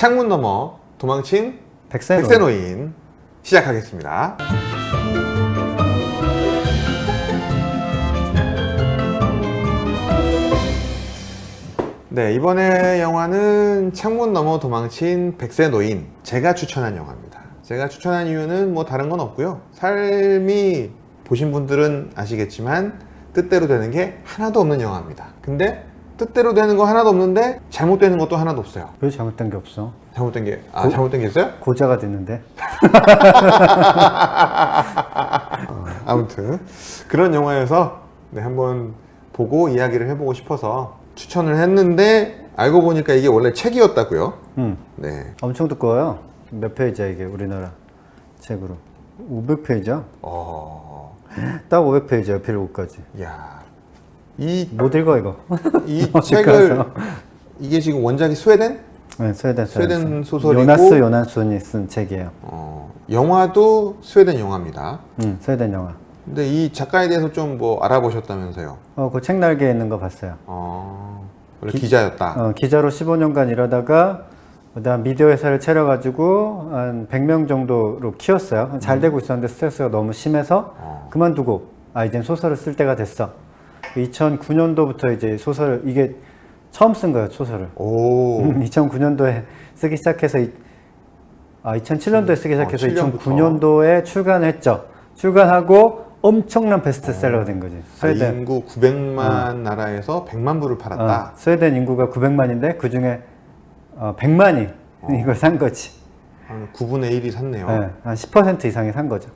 창문 너머 도망친 백세노. 백세노인 시작하겠습니다. 네, 이번에 영화는 창문 너머 도망친 백세노인. 제가 추천한 영화입니다. 제가 추천한 이유는 뭐 다른 건 없고요. 삶이 보신 분들은 아시겠지만 뜻대로 되는 게 하나도 없는 영화입니다. 근데 뜻대로 되는 거 하나도 없는데 잘못되는 것도 하나도 없어요. 왜 잘못된 게 없어? 잘못된 게, 아, 고- 잘못된 게 있어요? 고자가 됐는데. 아무튼 그런 영화여서 네, 한번 보고 이야기를 해보고 싶어서 추천을 했는데 알고 보니까 이게 원래 책이었다고요. 음, 네. 엄청 두꺼워요. 몇 페이지야 이게 우리나라 책으로? 500페이지야? 어, 딱 500페이지야 필고까지. 야, 이, 못 읽어 이거. 이 책을 가서. 이게 지금 원작이 스웨덴? 네, 스웨덴 스웨덴. 소설이고 요나스 요난슨이 쓴 책이에요. 어, 영화도 스웨덴 영화입니다. 음, 스웨덴 영화. 근데 이 작가에 대해서 좀 뭐 알아보셨다면서요? 어, 그 책 날개에 있는 거 봤어요. 어, 원래 기자였다. 어, 기자로 15년간 일하다가 그다음 미디어 회사를 차려가지고 한 100명 정도로 키웠어요. 잘 되고 있었는데 스트레스가 너무 심해서 어. 그만두고 아 이젠 소설을 쓸 때가 됐어. 2009년도부터 이제 소설을 이게 처음 쓴 거예요 소설을. 오, 2009년도에 쓰기 시작해서 이, 아 2007년도에 쓰기 시작해서 어, 7 년부터. 2009년도에 출간했죠. 출간하고 엄청난 베스트셀러가 된 거지. 아, 스웨덴. 인구 900만 나라에서 100만 부를 팔았다. 어, 스웨덴 인구가 900만인데 그 중에 어, 100만이 이걸 산 거지. 한 9분의 1이 샀네요. 네, 한10% 이상이 산 거죠.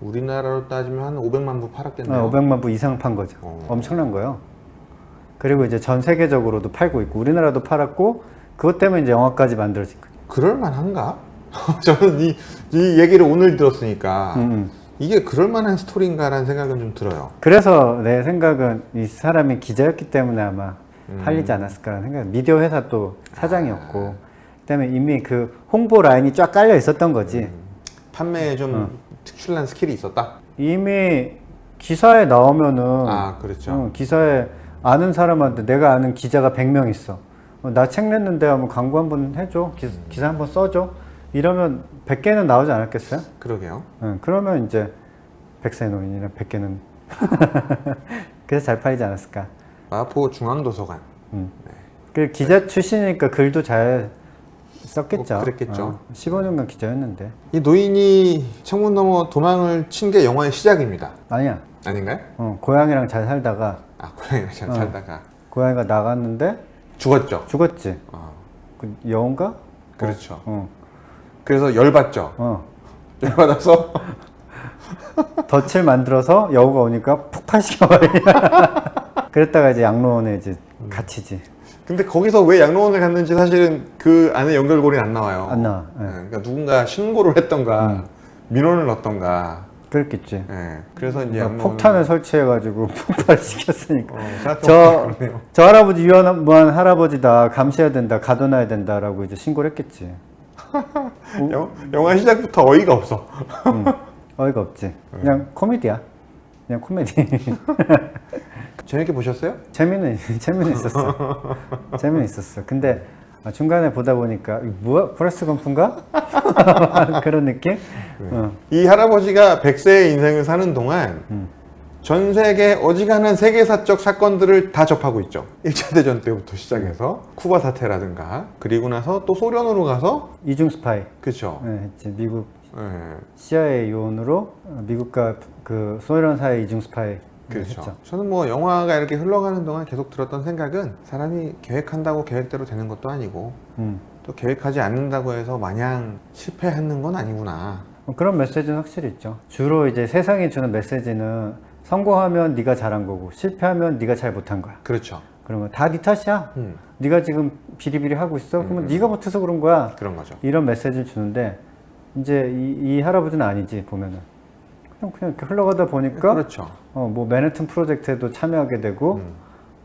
우리나라로 따지면 한 500만 부 팔았겠네요. 어, 500만 부 이상 판 거죠. 어. 엄청난 거예요. 그리고 이제 전 세계적으로도 팔고 있고 우리나라도 팔았고 그것 때문에 이제 영화까지 만들어진 거죠. 그럴 만한가? 저는 이, 이 얘기를 오늘 들었으니까 음, 음. 이게 그럴 만한 스토리인가라는 생각은 좀 들어요. 그래서 내 생각은 이 사람이 기자였기 때문에 아마 음. 팔리지 않았을까라는 생각. 미디어 회사 또 사장이었고 그다음에 이미 그 홍보 라인이 쫙 깔려 있었던 거지. 판매에 좀 어. 특출난 스킬이 있었다? 이미 기사에 나오면은 아, 그렇죠. 어, 기사에 아는 사람한테 내가 아는 기자가 100명 있어. 어, 나책 냈는데 한번 광고 한번 해줘. 기, 기사 한번 써줘. 이러면 100개는 나오지 않았겠어요? 그러게요. 응, 그러면 이제 백세노인이랑 100개는 그래서 잘 팔리지 않았을까. 마포 중앙도서관. 그 기자 출신이니까 글도 잘 썼겠죠. 뭐 그랬겠죠. 어, 15년간 기자였는데. 이 노인이 창문 너머 도망을 친 게 영화의 시작입니다. 아니야. 아닌가요? 어, 고양이랑 잘 살다가 아, 고양이랑 잘 어. 살다가 고양이가 나갔는데 죽었죠. 죽었지. 어, 그 여운가? 그렇죠. 어. 그래서 열받죠. 어. 열받아서 덫을 만들어서 여우가 오니까 폭발시켜버리냐. 그랬다가 이제 양로원에 이제 갇히지. 근데 거기서 왜 양로원을 갔는지 사실은 그 안에 연결고리는 안 나와요. 안 나와. 예. 예, 그러니까 누군가 신고를 했던가 민원을 넣었던가. 그랬겠지. 예, 그래서 이제 그러니까 양로원을- 폭탄을 설치해가지고 폭발시켰으니까. 어, 생각해보니까 저, 그러네요. 저 할아버지 위험한 할아버지다. 감시해야 된다. 가둬놔야 된다라고 이제 신고를 했겠지. 영, 영화 시작부터 어이가 없어. 음, 어이가 없지. 그냥 코미디야. 그냥 코미디. 재밌게 보셨어요? 재미는 재미는 있었어. 재미는 있었어. 근데 아, 중간에 보다 보니까 뭐야 포레스트 검프인가? 그런 느낌? 어. 이 할아버지가 100세의 인생을 사는 동안 음. 전 세계 어지간한 세계사적 사건들을 다 접하고 있죠. 1차 대전 때부터 시작해서 쿠바 사태라든가 그리고 나서 또 소련으로 가서 이중 스파이 그쵸. 네. 미국 예, CIA 요원으로 어, 미국과 그 소련 사이 이중 스파이 그렇죠. 했죠. 저는 뭐 영화가 이렇게 흘러가는 동안 계속 들었던 생각은 사람이 계획한다고 계획대로 되는 것도 아니고 음. 또 계획하지 않는다고 해서 마냥 실패하는 건 아니구나. 뭐 그런 메시지는 확실히 있죠. 주로 이제 세상이 주는 메시지는 성공하면 네가 잘한 거고 실패하면 네가 잘 못한 거야. 그렇죠. 그러면 다 네 탓이야. 음, 네가 지금 비리비리 하고 있어. 그러면 네가 못해서 그런 거야. 그런 거죠. 이런 메시지를 주는데 이제 이, 이 할아버지는 아니지 보면은 그냥 이렇게 흘러가다 보니까 그렇죠. 어, 뭐 맨해튼 프로젝트에도 참여하게 되고 음.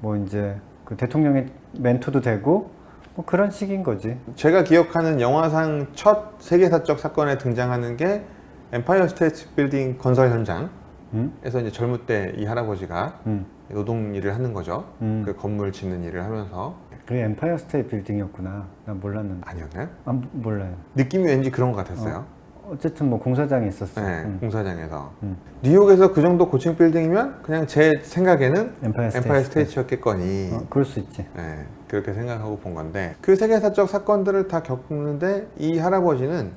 뭐 이제 그 대통령의 멘토도 되고 뭐 그런 식인 거지. 제가 기억하는 영화상 첫 세계사적 사건에 등장하는 게 엠파이어 스테이트 빌딩 건설 현장에서 음? 이제 젊을 때 이 할아버지가 음. 노동 일을 하는 거죠. 음. 그 건물 짓는 일을 하면서 그게 엠파이어 스테이트 빌딩이었구나. 난 몰랐는데. 아니었나요? 아, 몰라요. 느낌이 왠지 그런 것 같았어요. 어 쨌든 뭐 공사장이 있었어. 네, 음. 공사장에서. 음. 뉴욕에서 그 정도 고층 빌딩이면 그냥 제 생각에는 엠파이어 스테이트. 엠파이어 스테이츠였겠거니 어, 그럴 수 있지. 네, 그렇게 생각하고 본 건데 그 세계사적 사건들을 다 겪는데 이 할아버지는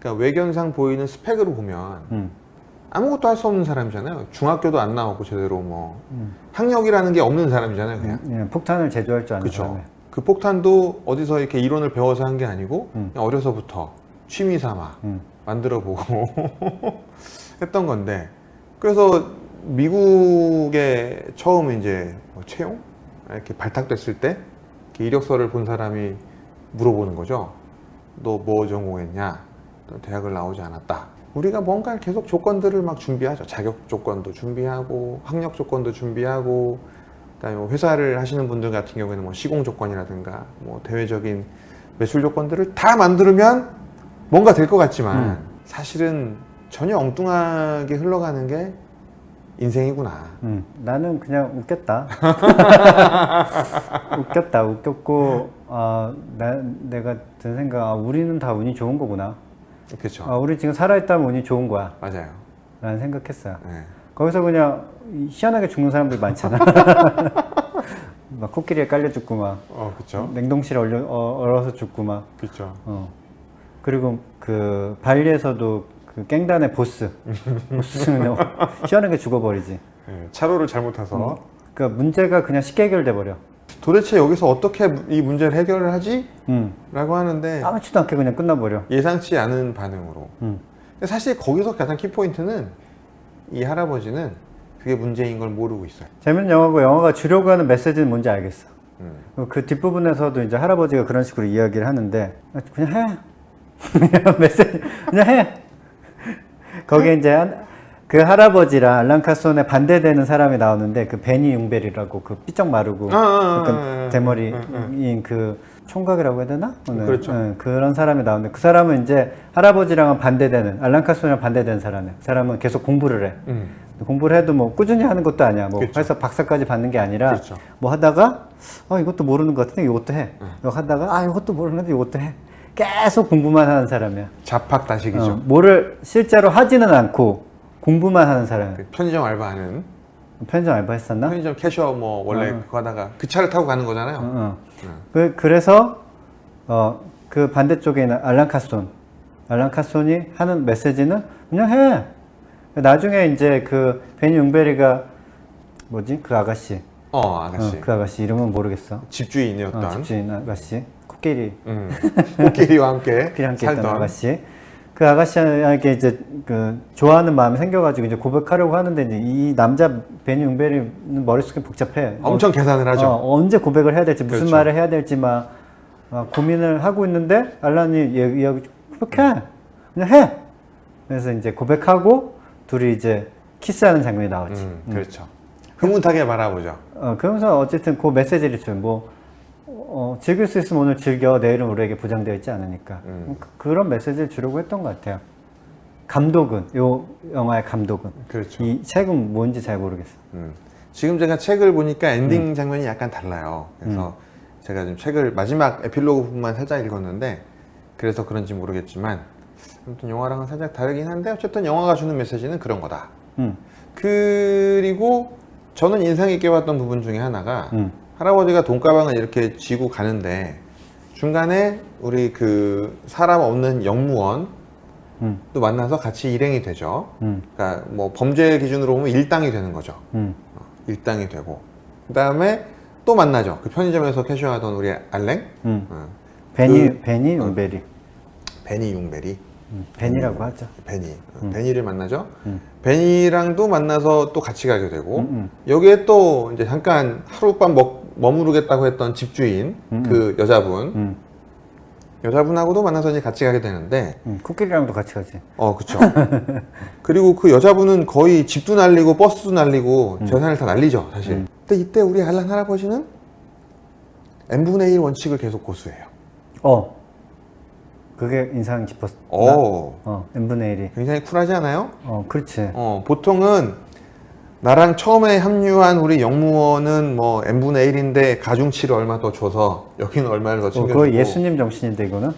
그러니까 외견상 보이는 스펙으로 보면 음. 아무것도 할 수 없는 사람이잖아요. 중학교도 안 나오고 제대로 뭐 음. 학력이라는 게 없는 사람이잖아요. 그냥. 음, 폭탄을 제조할 줄 아는. 사람이. 그 폭탄도 어디서 이렇게 이론을 배워서 한 게 아니고 음. 어려서부터 취미 삼아 음. 만들어 보고 했던 건데 그래서 미국에 처음 이제 뭐 채용 이렇게 발탁됐을 때 이력서를 본 사람이 물어보는 거죠. 너 뭐 전공했냐? 너 대학을 나오지 않았다. 우리가 뭔가 계속 조건들을 막 준비하죠. 자격 조건도 준비하고 학력 조건도 준비하고 그다음에 뭐 회사를 하시는 분들 같은 경우에는 뭐 시공 조건이라든가 뭐 대외적인 매출 조건들을 다 만들면 뭔가 될 것 같지만 음. 사실은 전혀 엉뚱하게 흘러가는 게 인생이구나. 음, 나는 그냥 웃겼다. 웃겼다, 웃겼고, 아, 나, 내가 든 생각, 아, 우리는 다 운이 좋은 거구나. 그렇죠. 아, 우리 지금 살아있다면 운이 좋은 거야. 맞아요. 라는 생각했어요. 네. 거기서 그냥 희한하게 죽는 사람들 많잖아. 막 코끼리에 깔려 죽고 막 어, 그렇죠. 냉동실에 얼려, 어, 얼어서 죽고 막 그렇죠. 어. 그리고 그 발리에서도 그 깽단의 보스 보스는 희한하게 죽어버리지. 네, 차로를 잘못 타서 그러니까 문제가 그냥 쉽게 해결돼 버려. 도대체 여기서 어떻게 이 문제를 해결을 하지? 음. 라고 하는데 아무렇지도 않게 그냥 끝나버려. 예상치 않은 반응으로. 음. 근데 사실 거기서 가장 키포인트는 이 할아버지는 그게 문제인 걸 모르고 있어요. 재밌는 영화고 영화가 주려고 하는 메시지는 뭔지 알겠어. 음. 그 뒷부분에서도 이제 할아버지가 그런 식으로 이야기를 하는데 그냥 해. 그냥 메시지 그냥 해. 거기에 이제 한- 그 할아버지랑 알란 카손에 반대되는 사람이 나오는데 그 베니 융벨이라고 그 삐쩍 마르고 아, 아, 아, 약간 아, 아, 대머리인 그 총각이라고 해야 되나? 오늘, 그렇죠. 응, 그런 사람이 나오는데 그 사람은 이제 할아버지랑은 반대되는 알란 카손이랑 반대되는 사람이야. 그 사람은 계속 공부를 해. 음. 공부를 해도 뭐 꾸준히 하는 것도 아니야. 뭐 그렇죠. 해서 박사까지 받는 게 아니라 그렇죠. 뭐 하다가 아 이것도 모르는 것 같은데 이것도 해. 응. 이거 하다가 아 이것도 모르는데 이것도 해. 계속 공부만 하는 사람이야. 자팍다식이죠. 어, 뭐를 실제로 하지는 않고 공부만 하는 사람. 그 편의점 알바하는 편의점 알바 했었나? 편의점 캐셔 뭐 원래 어. 그거 하다가 그 차를 타고 가는 거잖아요. 어, 어. 응. 그, 그래서 어, 그 반대쪽에 있는 알란 카손, 알란 카손이 하는 메시지는 그냥 해. 나중에 이제 그 베니 웅베리가 뭐지 그 아가씨, 어 아가씨 어, 그 아가씨 이름은 모르겠어. 집주인이었던 어, 집주인 아가씨, 코끼리 음. 코끼리와 함께 코끼리 함께 있던 살던 아가씨. 그 아가씨에게 이제 그 좋아하는 마음이 생겨가지고 이제 고백하려고 하는데 이제 이 남자 베니 웅베리는 머릿속이 복잡해. 엄청 계산을 하죠. 어, 언제 고백을 해야 될지 무슨 그렇죠. 말을 해야 될지 막, 막 고민을 하고 있는데 알란이 얘- 이야기 고백해 그냥 해 그래서 이제 고백하고 둘이 이제 키스하는 장면이 나왔지 음, 그렇죠. 흐뭇하게 바라보죠. 어, 그러면서 어쨌든 그 메시지를 줘. 뭐 어, 즐길 수 있으면 오늘 즐겨 내일은 우리에게 보장되어 있지 않으니까 음. 그, 런 메시지를 주려고 했던 것 같아요 감독은 요 영화의 감독은 그렇죠. 이 책은 뭔지 잘 모르겠어 음. 지금 제가 책을 보니까 엔딩 음. 장면이 약간 달라요. 그래서 제가 지금 책을 마지막 에필로그 부분만 살짝 읽었는데 그래서 그런지 모르겠지만 아무튼 영화랑은 살짝 다르긴 한데 어쨌든 영화가 주는 메시지는 그런 거다. 음, 그리고 저는 인상 깊게 봤던 부분 중에 하나가 음, 할아버지가 돈가방을 이렇게 쥐고 가는데 중간에 우리 그 사람 없는 영무원도 음, 만나서 같이 일행이 되죠. 음, 그러니까 뭐 범죄 기준으로 보면 일당이 되는 거죠. 음, 어, 일당이 되고 그 다음에 또 만나죠. 그 편의점에서 캐셔하던 우리 알랭 음. 어, 베니 베니 웅베리 베니 융베리 음, 벤이라고 하죠. 베니 어, 베니를 만나죠. 음. 베니랑도 만나서 또 같이 가게 되고 음, 음. 여기에 또 이제 잠깐 하룻밤 먹, 머무르겠다고 했던 집주인 음, 그 여자분 음, 여자분하고도 만나서 이제 같이 가게 되는데 음, 코끼리랑도 같이 가지. 어 그쵸 그리고 그 여자분은 거의 집도 날리고 버스도 날리고 음. 재산을 다 날리죠 사실 근데 이때 우리 알란 할아버지는 n분의 1 원칙을 계속 고수해요 어, 그게 인상 깊었다. 어 어, n분의 1이. 굉장히 쿨하지 않아요? 어, 그렇지. 어 보통은 나랑 처음에 합류한 우리 영무원은 뭐 n분의 1인데 가중치를 얼마 더 줘서 여기는 얼마를 더 어, 챙겨주고. 그거 예수님 정신인데 이거는?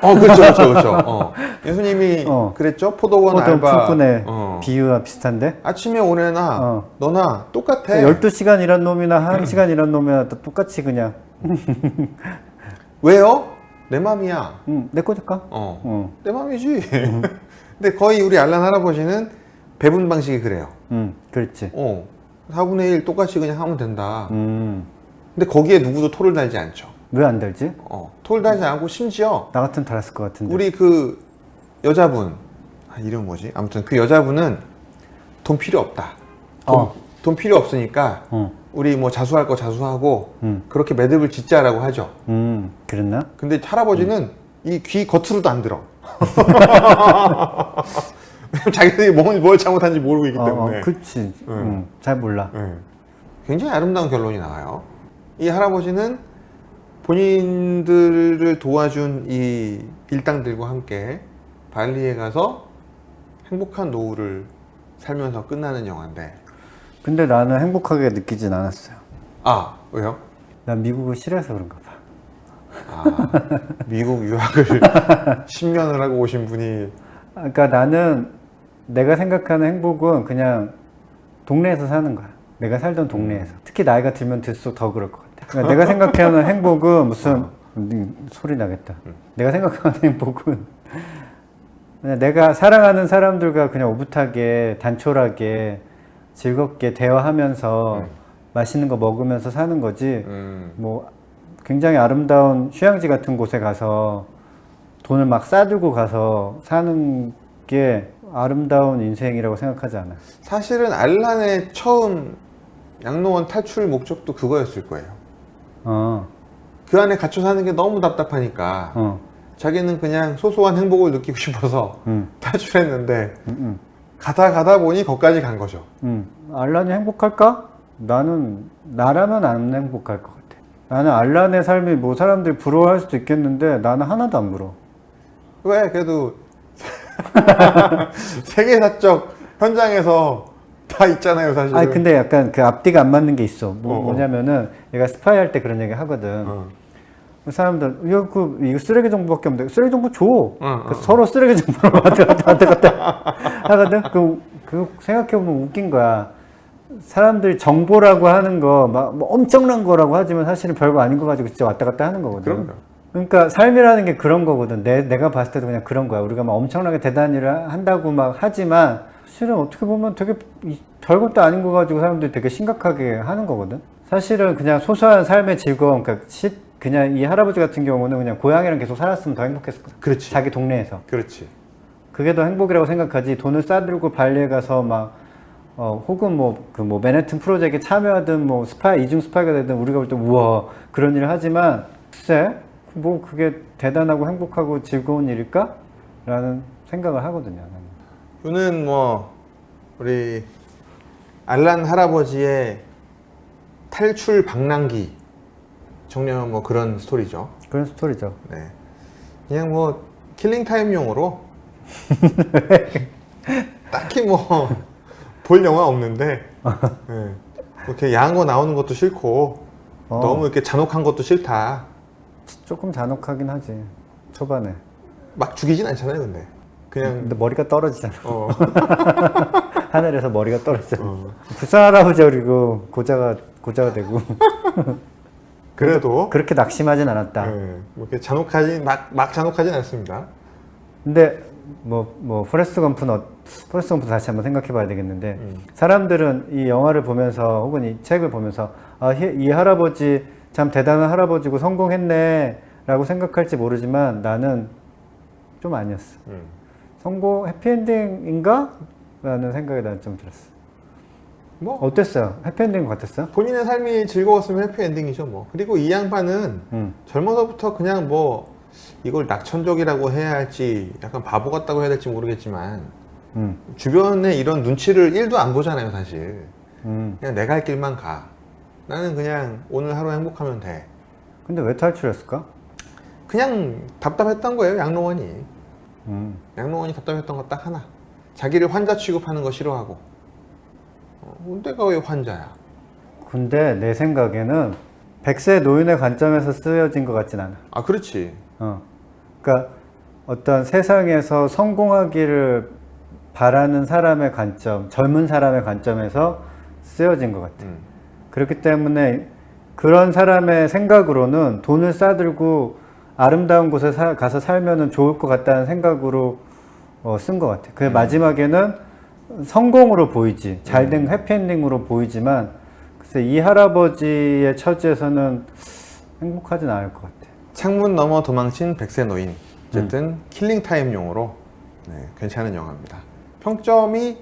어 그렇죠 그렇죠 그렇죠. 어. 예수님이 어. 그랬죠? 포도원 어떤 알바. 품꾼의 어. 비유와 비슷한데? 아침에 오내나 어. 너나 똑같아. 12시간 일한 놈이나 1시간 일한 놈이나 다 똑같이 그냥. 왜요? 내 맘이야. 응, 내 거니까? 어. 응, 내 맘이지. 근데 거의 우리 알란 할아버지는 배분 방식이 그래요 응, 그렇지 어 4분의 1 똑같이 그냥 하면 된다 음, 근데 거기에 누구도 토를 달지 않죠 왜안 들지? 어, 토를 달지 않고 심지어 나 같으면 달았을 것 같은데 우리 그 여자분 아, 이름 뭐지? 아무튼 그 여자분은 돈 필요 없다. 돈, 어. 돈 필요 없으니까 어, 우리 뭐 자수할 거 자수하고 음. 그렇게 매듭을 짓자라고 하죠. 음, 그랬나? 근데 할아버지는 이 귀 겉으로도 안 들어. 왜냐면 자기들이 뭘, 뭘 잘못한지 모르고 있기 어, 때문에. 어, 그렇지 응, 잘 몰라 네. 굉장히 아름다운 결론이 나와요. 이 할아버지는 본인들을 도와준 이 일당들과 함께 발리에 가서 행복한 노후를 살면서 끝나는 영화인데 근데 나는 행복하게 느끼진 않았어요 아 왜요? 난 미국을 싫어해서 그런가 봐 아 미국 유학을 10년을 하고 오신 분이 그러니까 나는 내가 생각하는 행복은 그냥 동네에서 사는 거야. 내가 살던 동네에서. 특히 나이가 들면 들수록 더 그럴 것 같아. 그러니까 내가 생각하는 행복은 무슨 음, 소리 나겠다. 내가 생각하는 행복은 그냥 내가 사랑하는 사람들과 그냥 오붓하게 단촐하게 즐겁게 대화하면서 맛있는 거 먹으면서 사는 거지. 음, 뭐 굉장히 아름다운 휴양지 같은 곳에 가서 돈을 막 싸들고 가서 사는 게 아름다운 인생이라고 생각하지 않아요. 사실은 알란의 처음 양로원 탈출 목적도 그거였을 거예요. 어, 그 안에 갇혀 사는 게 너무 답답하니까 어, 자기는 그냥 소소한 행복을 느끼고 싶어서 음, 탈출했는데 음, 음, 가다 가다 보니 거기까지 간 거죠. 음. 알란이 행복할까? 나는 나라면 안 행복할 것 같아. 나는 알란의 삶이 뭐 사람들이 부러워할 수도 있겠는데 나는 하나도 안 부러워. 왜 그래도 세계 사적 현장에서 다 있잖아요 사실. 아니 근데 약간 그 앞뒤가 안 맞는 게 있어. 뭐, 어, 어. 뭐냐면은 얘가 스파이 할 때 그런 얘기 하거든. 어. 그 사람들 이거 그 이거 쓰레기 정보밖에 없는데 쓰레기 정보 줘. 어, 그 서로 쓰레기 정보를 왔다 갔다 왔다 갔다 하거든. 그, 그 생각해 보면 웃긴 거야. 사람들이 정보라고 하는 거막 뭐 엄청난 거라고 하지만 사실은 별거 아닌 거 가지고 진짜 왔다 갔다 하는 거거든. 그럼요. 그러니까 삶이라는 게 그런 거거든. 내, 내가 봤을 때도 그냥 그런 거야. 우리가 막 엄청나게 대단한 일을 한다고 막 하지만 사실은 어떻게 보면 되게 이- 별것도 아닌 거 가지고 사람들이 되게 심각하게 하는 거거든. 사실은 그냥 소소한 삶의 즐거움, 그러니까 시- 그냥 이 할아버지 같은 경우는 그냥 고향이랑 계속 살았으면 더 행복했을 거야. 그렇지. 자기 동네에서. 그렇지. 그게 더 행복이라고 생각하지. 돈을 싸들고 발리에 가서 막 어, 혹은 뭐, 그 뭐, 맨해튼 프로젝트에 참여하든 뭐, 스파이, 이중 스파이가 되든 우리가 볼 때, 우와, 그런 일을 하지만, 글쎄, 뭐, 그게 대단하고 행복하고 즐거운 일일까? 라는 생각을 하거든요. 저는 뭐 우리 알란 할아버지의 탈출 방랑기 정리하면 뭐 그런 스토리죠. 그런 스토리죠. 네. 그냥 뭐 킬링 타임용으로 딱히 뭐 볼 영화 없는데 네. 이렇게 야한 거 나오는 것도 싫고 어. 너무 이렇게 잔혹한 것도 싫다. 조금 잔혹하긴 하지. 초반에. 막 죽이진 않잖아요, 근데 그냥 근데 머리가 떨어지잖아. 어, 하늘에서 머리가 떨어지잖아. 어. 불쌍한 할아버지 그리고 고자가, 고자가 되고. 그래도 그렇게 낙심하진 않았다. 네, 뭐 이렇게 잔혹하진 막, 막 잔혹하진 않습니다. 근데 뭐 뭐 포레스트 검프는 어, 포레스트 검프 다시 한번 생각해 봐야 되겠는데 음. 사람들은 이 영화를 보면서 혹은 이 책을 보면서 아, 이, 이 할아버지 참 대단한 할아버지고 성공했네 라고 생각할지 모르지만 나는 좀 아니었어. 음. 성공 해피엔딩인가? 라는 생각이 나는 좀 들었어. 뭐 어땠어요? 해피엔딩 같았어? 본인의 삶이 즐거웠으면 해피엔딩이죠 뭐. 그리고 이 양반은 응. 젊어서부터 그냥 뭐 이걸 낙천적이라고 해야 할지 약간 바보 같다고 해야 될지 모르겠지만 응. 주변에 이런 눈치를 1도 안 보잖아요 사실. 응. 그냥 내가 할 길만 가. 나는 그냥 오늘 하루 행복하면 돼. 근데 왜 탈출했을까? 그냥 답답했던 거예요 양로원이. 응. 양로원이 답답했던 거 딱 하나. 자기를 환자 취급하는 거 싫어하고. 어, 내가 왜 환자야? 근데 내 생각에는 100세 노인의 관점에서 쓰여진 것 같진 않아. 아 그렇지. 어. 그러니까 어떤 세상에서 성공하기를 바라는 사람의 관점, 젊은 사람의 관점에서 쓰여진 것 같아. 음. 그렇기 때문에 그런 사람의 생각으로는 돈을 싸들고 아름다운 곳에 사- 가서 살면은 좋을 것 같다는 생각으로 어, 쓴 것 같아. 그 마지막에는 성공으로 보이지, 잘된 해피엔딩으로 보이지만 글쎄 이 할아버지의 처지에서는 행복하진 않을 것 같아. 창문 너머 도망친 백세 노인. 어쨌든 킬링 타임용으로 네, 괜찮은 영화입니다. 평점이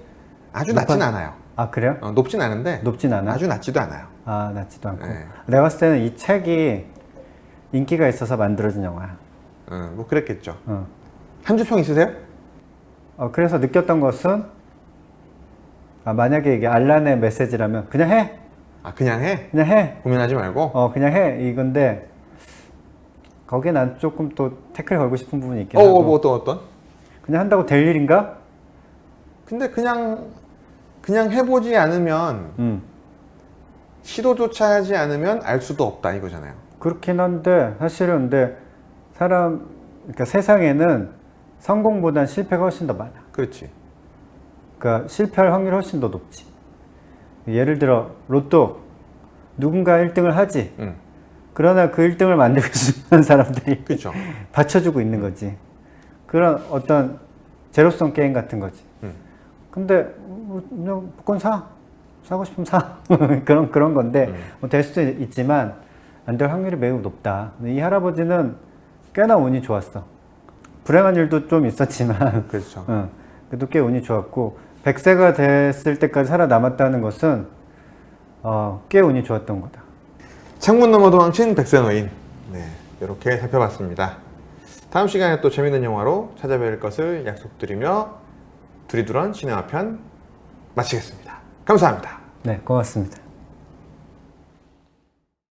아주 낮진 않아요. 아 그래요? 어, 높진 않은데 높진 않아? 아주 낮지도 않아요. 아 낮지도 않고. 네. 내가 봤을 때는 이 책이 인기가 있어서 만들어진 영화야. 어, 뭐 그랬겠죠. 어. 한 주 평 있으세요? 어, 그래서 느꼈던 것은 아, 만약에 이게 알란의 메시지라면 그냥 해, 아 그냥 해. 그냥 해, 고민하지 말고. 어 그냥 해 이건데 거기에 난 조금 또 태클 걸고 싶은 부분이 있긴 어, 하고 뭐 어떤 어떤? 그냥 한다고 될 일인가? 근데 그냥 그냥 해보지 않으면 음 시도조차 하지 않으면 알 수도 없다 이거잖아요. 그렇긴 한데 사실은 근데 사람 그러니까 세상에는 성공보단 실패가 훨씬 더 많아. 그렇지. 그러니까 실패할 확률이 훨씬 더 높지. 예를 들어 로또 누군가 1등을 하지. 응. 그러나 그 1등을 만들고 싶은 사람들이 그렇죠. 받쳐주고 있는 거지. 그런 어떤 제로성 게임 같은 거지. 음. 근데 뭐 그냥 복권 사. 사고 싶으면 사. 그런 그런 건데 음. 뭐될 수도 있지만 안 될 확률이 매우 높다. 이 할아버지는 꽤나 운이 좋았어. 불행한 일도 좀 있었지만 그렇죠. 응. 그래도 꽤 운이 좋았고 100세가 됐을 때까지 살아남았다는 것은 어, 꽤 운이 좋았던 거다. 창문 너머 도망친 백세 노인. 네, 이렇게 살펴봤습니다. 다음 시간에 또 재밌는 영화로 찾아뵐 것을 약속드리며 두리두런 시네마 편 마치겠습니다. 감사합니다. 네, 고맙습니다.